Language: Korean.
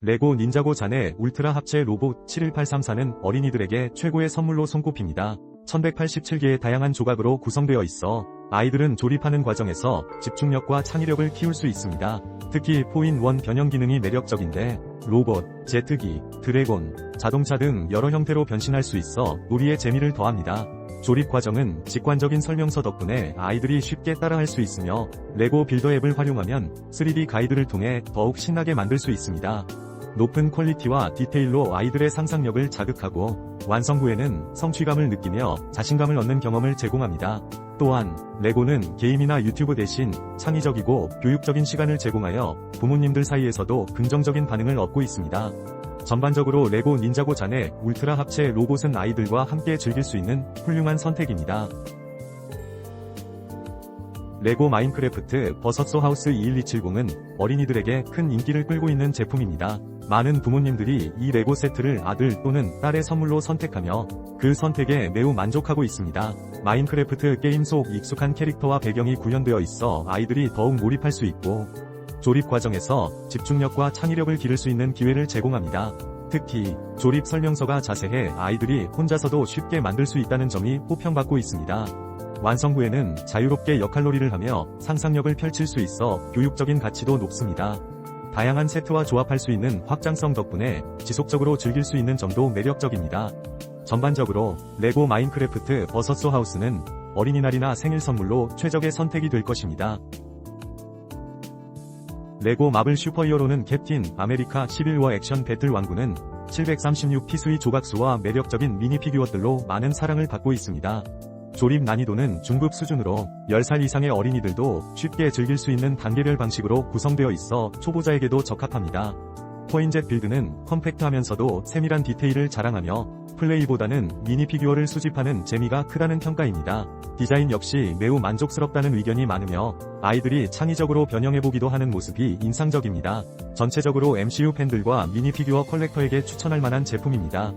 레고 닌자고 자네 울트라 합체 로봇 71834는 어린이들에게 최고의 선물로 손꼽힙니다. 1187개의 다양한 조각으로 구성되어 있어 아이들은 조립하는 과정에서 집중력과 창의력을 키울 수 있습니다. 특히 4인1 변형 기능이 매력적인데 로봇, 제트기, 드래곤, 자동차 등 여러 형태로 변신할 수 있어 놀이의 재미를 더합니다. 조립 과정은 직관적인 설명서 덕분에 아이들이 쉽게 따라할 수 있으며 레고 빌더 앱을 활용하면 3D 가이드를 통해 더욱 신나게 만들 수 있습니다. 높은 퀄리티와 디테일로 아이들의 상상력을 자극하고 완성 후에는 성취감을 느끼며 자신감을 얻는 경험을 제공합니다. 또한 레고는 게임이나 유튜브 대신 창의적이고 교육적인 시간을 제공하여 부모님들 사이에서도 긍정적인 반응을 얻고 있습니다. 전반적으로 레고 닌자고 잔의 울트라 합체 로봇은 아이들과 함께 즐길 수 있는 훌륭한 선택입니다. 레고 마인크래프트 버섯소 하우스 21270은 어린이들에게 큰 인기를 끌고 있는 제품입니다. 많은 부모님들이 이 레고 세트를 아들 또는 딸의 선물로 선택하며 그 선택에 매우 만족하고 있습니다. 마인크래프트 게임 속 익숙한 캐릭터와 배경이 구현되어 있어 아이들이 더욱 몰입할 수 있고 조립 과정에서 집중력과 창의력을 기를 수 있는 기회를 제공합니다. 특히 조립 설명서가 자세해 아이들이 혼자서도 쉽게 만들 수 있다는 점이 호평받고 있습니다. 완성 후에는 자유롭게 역할놀이를 하며 상상력을 펼칠 수 있어 교육적인 가치도 높습니다. 다양한 세트와 조합할 수 있는 확장성 덕분에 지속적으로 즐길 수 있는 점도 매력적입니다. 전반적으로 레고 마인크래프트 버섯소 하우스는 어린이날이나 생일 선물로 최적의 선택이 될 것입니다. 레고 마블 슈퍼히어로는 캡틴 아메리카 11워 액션 배틀 왕구는 736피수의 조각수와 매력적인 미니 피규어들로 많은 사랑을 받고 있습니다. 조립 난이도는 중급 수준으로 10살 이상의 어린이들도 쉽게 즐길 수 있는 단계별 방식으로 구성되어 있어 초보자에게도 적합합니다. 코인젯 빌드는 컴팩트하면서도 세밀한 디테일을 자랑하며 플레이보다는 미니 피규어를 수집하는 재미가 크다는 평가입니다. 디자인 역시 매우 만족스럽다는 의견이 많으며 아이들이 창의적으로 변형해보기도 하는 모습이 인상적입니다. 전체적으로 MCU 팬들과 미니 피규어 컬렉터에게 추천할 만한 제품입니다.